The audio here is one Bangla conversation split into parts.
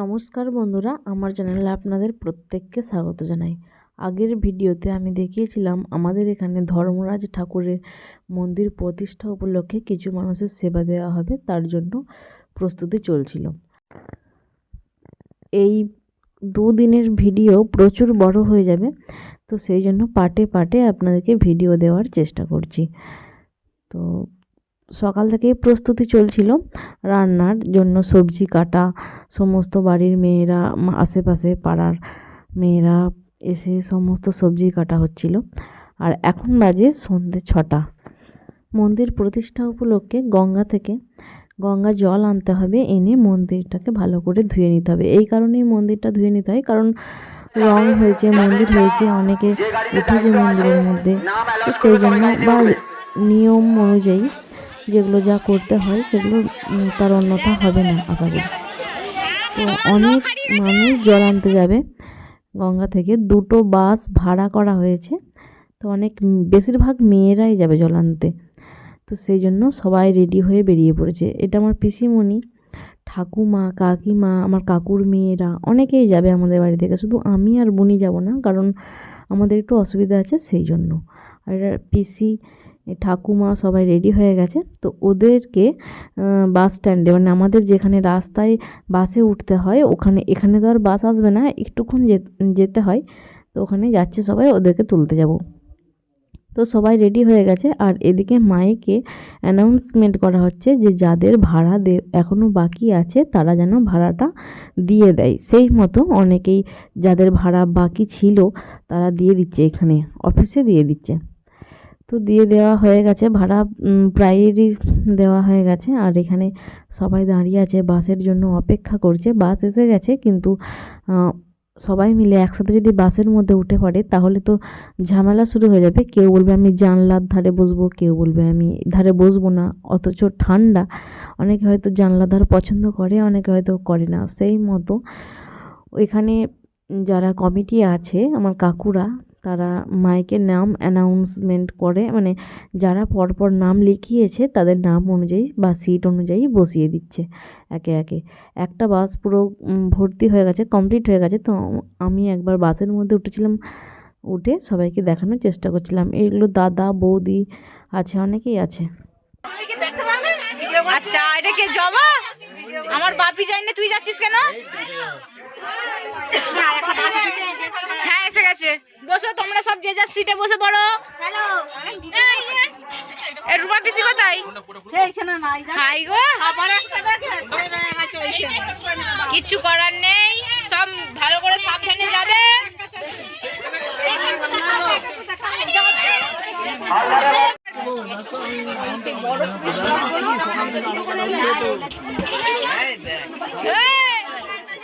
নমস্কার বন্ধুরা, আমার চ্যানেলে আপনাদের প্রত্যেককে স্বাগত জানাই। আগের ভিডিওতে আমি দেখিয়েছিলাম আমাদের এখানে ধর্মরাজ ঠাকুরের মন্দির প্রতিষ্ঠা উপলক্ষে কিছু মানুষের সেবা দেওয়া হবে, তার জন্য প্রস্তুতি চলছিল। এই দুদিনের ভিডিও প্রচুর বড় হয়ে যাবে, তো সেই জন্য পার্টে পার্টে আপনাদেরকে ভিডিও দেওয়ার চেষ্টা করছি। তো সকাল থেকেই প্রস্তুতি চলছিল রান্নার জন্য সবজি কাটা, সমস্ত বাড়ির মেয়েরা আশেপাশে পাড়ার মেয়েরা এসে সমস্ত সবজি কাটা হচ্ছিল। আর এখন বাজে সন্ধে ছটা। মন্দির প্রতিষ্ঠা উপলক্ষে গঙ্গা থেকে গঙ্গা জল আনতে হবে, এনে মন্দিরটাকে ভালো করে ধুয়ে নিতে হবে। এই কারণেই মন্দিরটা ধুয়ে নিতে হয়, কারণ রং হয়েছে, মন্দির হয়েছে, অনেকে উঠেছে মন্দিরের মধ্যে। সেই জন্য বা নিয়ম অনুযায়ী যেগুলো যা করতে হয় সেগুলো তার অন্যথা হবে না করি তো অনেক মানুষ জল আনতে যাবে গঙ্গা থেকে। দুটো বাস ভাড়া করা হয়েছে। তো অনেক বেশিরভাগ মেয়েরাই যাবে জল আনতে। তো সেই জন্য সবাই রেডি হয়ে বেরিয়ে পড়েছে। এটা আমার পিসিমণি, ঠাকুমা, কাকিমা, আমার কাকুর মেয়েরা, অনেকেই যাবে আমাদের বাড়ি থেকে। শুধু আমি আর বুনি যাব না, কারণ আমাদের একটু অসুবিধা আছে সেই জন্য। আর পিসি ঠাকুমা সবাই রেডি হয়ে গেছে। তো ওদেরকে বাস স্ট্যান্ডে মানে আমাদের যেখানে রাস্তায় বাসে উঠতে হয়, ওখানে, এখানে তো আর বাস আসবে না, একটুক্ষণ যেতে হয়। তো ওখানে যাচ্ছে সবাই, ওদেরকে তুলতে যাব। তো সবাই রেডি হয়ে গেছে, আর এদিকে মাইকে অ্যানাউন্সমেন্ট করা হচ্ছে যে যাদের ভাড়া দে এখনও বাকি আছে, তারা যেন ভাড়াটা দিয়ে দেয়। সেই মতো অনেকেই যাদের ভাড়া বাকি ছিল, তারা দিয়ে দিচ্ছে এখানে অফিসে দিয়ে দিচ্ছে। তো দিয়ে দেওয়া হয়ে গেছে, ভাড়া প্রায়েরই দেওয়া হয়ে গেছে। আর এখানে সবাই দাঁড়িয়ে আছে, বাসের জন্য অপেক্ষা করছে। বাস এসে গেছে, কিন্তু সবাই মিলে একসাথে যদি বাসের মধ্যে উঠে পড়ে, তাহলে তো ঝামেলা শুরু হয়ে যাবে। কেউ বলবে, আমি জানলার ধারে বসবো। কেউ বলবে, আমি ধারে বসবো না। অথচ ঠান্ডা। অনেকে হয়তো জানলার ধার পছন্দ করে, অনেকে হয়তো করে না। সেই মতো, ওইখানে যারা কমিটি আছে, আমার কাকুরা তারা মাইকের নাম অ্যানাউন্সমেন্ট করে মানে যারা পরপর নাম লিখিয়েছে তাদের নাম অনুযায়ী বা সিট অনুযায়ী বসিয়ে দিচ্ছে একে একে। একটা বাস পুরো ভর্তি হয়ে গেছে কমপ্লিট হয়ে গেছে। তো আমি একবার বাসের মধ্যে উঠেছিলাম, উঠে সবাইকে দেখানোর চেষ্টা করছিলাম। এইগুলো দাদা, বৌদি আছে, অনেকেই আছে। আচ্ছা এটা কে জবা? আমার বাপি যাই না তুই যাচ্ছিস কেন? হ্যাঁ এসে গেছে। বসো তোমরা সব যে যার সিটে বসে পড়ো। রুমা পিসি কোথায়? হাই গো। কিচ্ছু করার নেই। সব ভালো করে সাবধানে যাবে।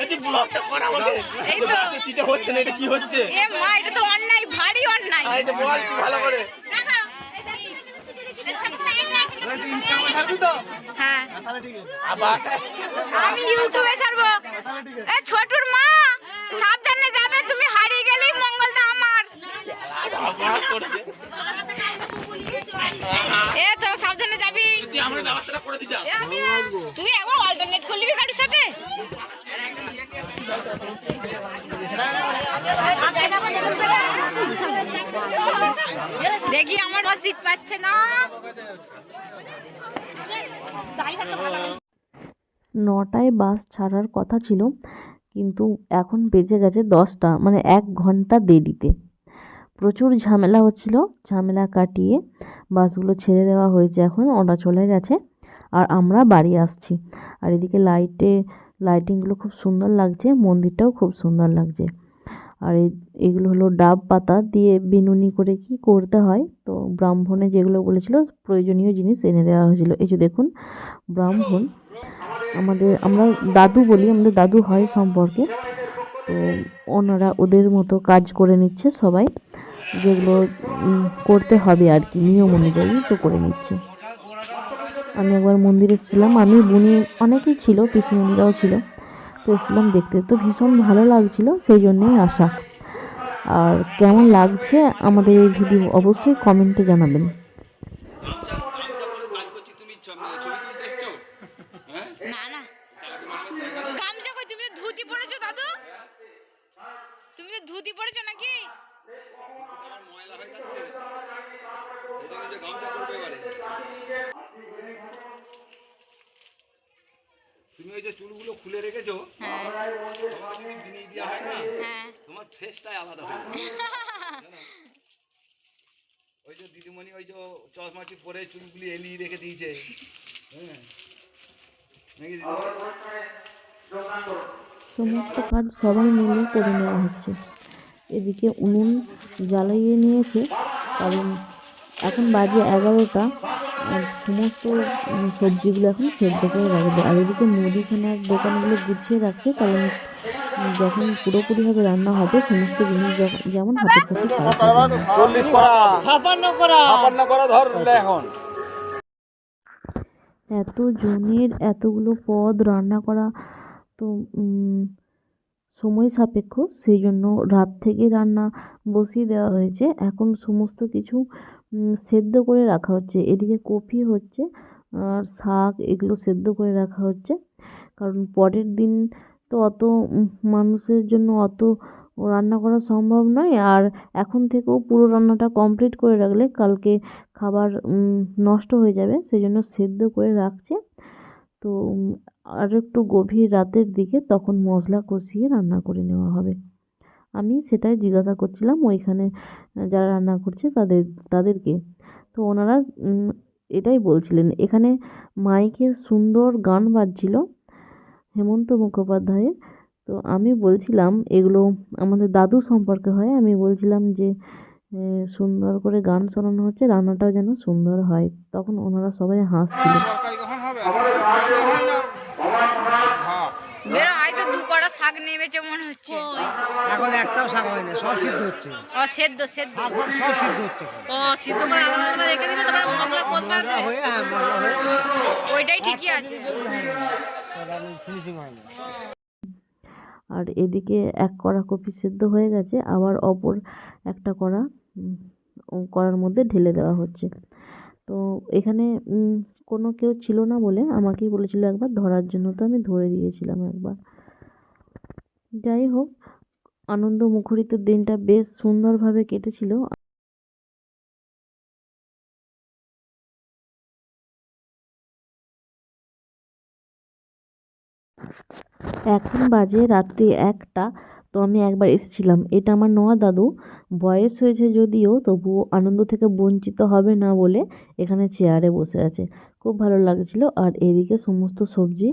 এই, ব্লগটা কর আমাকে। এই তো। সিটা হচ্ছে না এটা কি হচ্ছে? এ মা এটা তো অন্যায় ভারী অন্যায়। আই তো বলছি ভালো করে। তুই ইনস্টাগ্রামে ছাড়বি তো হ্যাঁ আমি ইউটিউবে ছাড়বো। এ ছোটুর মা সাবধানে যাবে তুমি হারিয়ে গেলেই মঙ্গলটা আমার। এ তো সাবধানে যাবি। তুই আমার ব্যবস্থাটা করে দিস তুই একবার অল্টারনেট করলি গাড়ির সাথে? দেখি আমার সিট পাচ্ছে না। নটায় বাস ছাড়ার কথা ছিল, কিন্তু এখন বেজে গেছে দশটা মানে এক ঘণ্টা দেরিতে। প্রচুর ঝামেলা হচ্ছিল, ঝামেলা কাটিয়ে বাসগুলো ছেড়ে দেওয়া হয়েছে এখন ওটা চলে গেছে, আর আমরা বাড়ি আসছি। আর এদিকে লাইটে লাইটিংগুলো খুব সুন্দর লাগছে, মন্দিরটাও খুব সুন্দর লাগছে। আর এগুলো হলো ডাব পাতা দিয়ে বিনুনি করে কি করতে হয়, তো ব্রাহ্মণে যেগুলো বলেছিল প্রয়োজনীয় জিনিস এনে দেওয়া হয়েছিল। এই যে দেখুন, ব্রাহ্মণ, আমাদের, আমরা দাদু বলি, আমাদের দাদু হয় সম্পর্কে, তো ওনারা ওদের মতো কাজ করে নিচ্ছে সবাই, যেগুলো করতে হবে আর কি, নিয়ম অনুযায়ী তো করে নিচ্ছে। আমি একবার মন্দিরে এসেছিলাম আমি বুনি অনেকেই ছিল, পিসিমণিরাও ছিল। তো এসেছিলাম দেখতে, তো ভীষণ ভালো লাগছিল সেই জন্যই আসা। আর কেমন লাগছে আমাদের এই ভিডিও অবশ্যই কমেন্টে জানাবেন। না না। তুমি ধুতি তুমি ওই যে চুলগুলো খুলে রেখেছো হ্যাঁ। তোমার হয় না? হ্যাঁ। তোমার ফেসটাই আলাদা হয় ওই যে দিদিমণি ওই যে চশমাটি পরে চুলগুলি এলিয়ে রেখে দিয়েছে। হ্যাঁ। নাকি সমস্ত কাজ সবাই মিলে করে নেওয়া হচ্ছে। এদিকে উনুন জ্বালিয়ে নিয়েছে কারণ এখন বাজে এগারোটা। সমস্ত সবজিগুলো এখন সেদ্ধ করে রাখবে আর এদিকে মুদিখানার দোকানগুলো গুছিয়ে রাখছে কারণ যখন পুরোপুরিভাবে রান্না হবে সমস্ত জিনিস যেমন হাতে কাছে চল্লিশ করা। ছাপান্ন করা। ছাপান্ন করা ধরলে এখন। এত জনের এতগুলো পদ রান্না করা তো সময় সাপেক্ষ। সেই জন্য রাত থেকে রান্না বসিয়ে দেওয়া হয়েছে। এখন সমস্ত কিছু সেদ্ধ করে রাখা হচ্ছে। এদিকে কপি হচ্ছে আর শাক, এগুলো সেদ্ধ করে রাখা হচ্ছে। কারণ পরের দিন তো অত মানুষের জন্য অত রান্না করা সম্ভব নয়। আর এখন থেকেও পুরো রান্নাটা কমপ্লিট করে রাখলে কালকে খাবার নষ্ট হয়ে যাবে। সেই জন্য সেদ্ধ করে রাখছে। তো আর একটু গভীর রাতের দিকে তখন মশলা কষিয়ে রান্না করে নেওয়া হবে। আমি সেটাই জিজ্ঞাসা করছিলাম ওইখানে যারা রান্না করছে তাদের তাদেরকে। তো ওনারা এটাই বলছিলেন এখানে মাইকে সুন্দর গান বাজছিল হেমন্ত মুখোপাধ্যায়ের। তো আমি বলছিলাম এগুলো আমাদের দাদু সম্পর্কে হয় আমি বলছিলাম যে সুন্দর করে গান শোনানো হচ্ছে রান্নাটাও যেন সুন্দর হয়। তখন ওনারা সবাই হাসছিল। শাক নেমেছে মনে হচ্ছে। এখন একটাও শাক হয় না সব সিদ্ধ হচ্ছে। ও সেদ্ধ সেদ্ধ। সব সিদ্ধ হচ্ছে ও সিদ্ধ করে আলাদা করে রেখে দিবে তারপরে মশলা কষবে? হয়ে হ্যাঁ মশলা ওইটাই ঠিকই আছে। আর এদিকে এক কড়া কপি সেদ্ধ হয়ে গেছে আবার অপর একটা কড়া কড়ার মধ্যে ঢেলে দেওয়া হচ্ছে। তো এখানে কোনো কেউ ছিল না বলে আমাকেই বলেছিল একবার ধরার জন্য তো আমি ধরে দিয়েছিলাম একবার। যাই হোক আনন্দ মুখরিত দিনটা বেশ সুন্দরভাবে কেটেছিল। এখন বাজে রাত্রি একটা। তো আমি একবার এসেছিলাম। এটা আমার নোয়া দাদু। বয়স হয়েছে যদিও, তবুও আনন্দ থেকে বঞ্চিত হবে না বলে এখানে চেয়ারে বসে আছে। খুব ভালো লাগছিল। আর এদিকে সমস্ত সবজি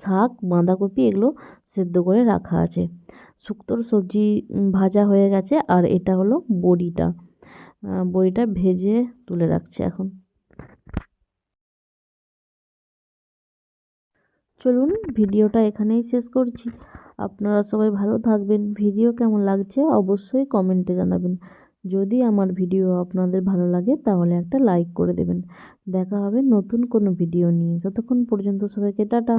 শাক, বাঁধাকপি এগুলো সেদ্ধ করে রাখা আছে। শুক্তোর সবজি ভাজা হয়ে গেছে। আর এটা হলো বড়িটা। বড়িটা ভেজে তুলে রাখছে এখন। চলুন ভিডিওটা এখানেই শেষ করছি। আপনারা সবাই ভালো থাকবেন। ভিডিও কেমন লাগছে অবশ্যই কমেন্টে জানাবেন। যদি আমার ভিডিও আপনাদের ভালো লাগে তাহলে একটা লাইক করে দেবেন। দেখা হবে নতুন কোনো ভিডিও নিয়ে। যতক্ষণ পর্যন্ত সবাইকে টাটা।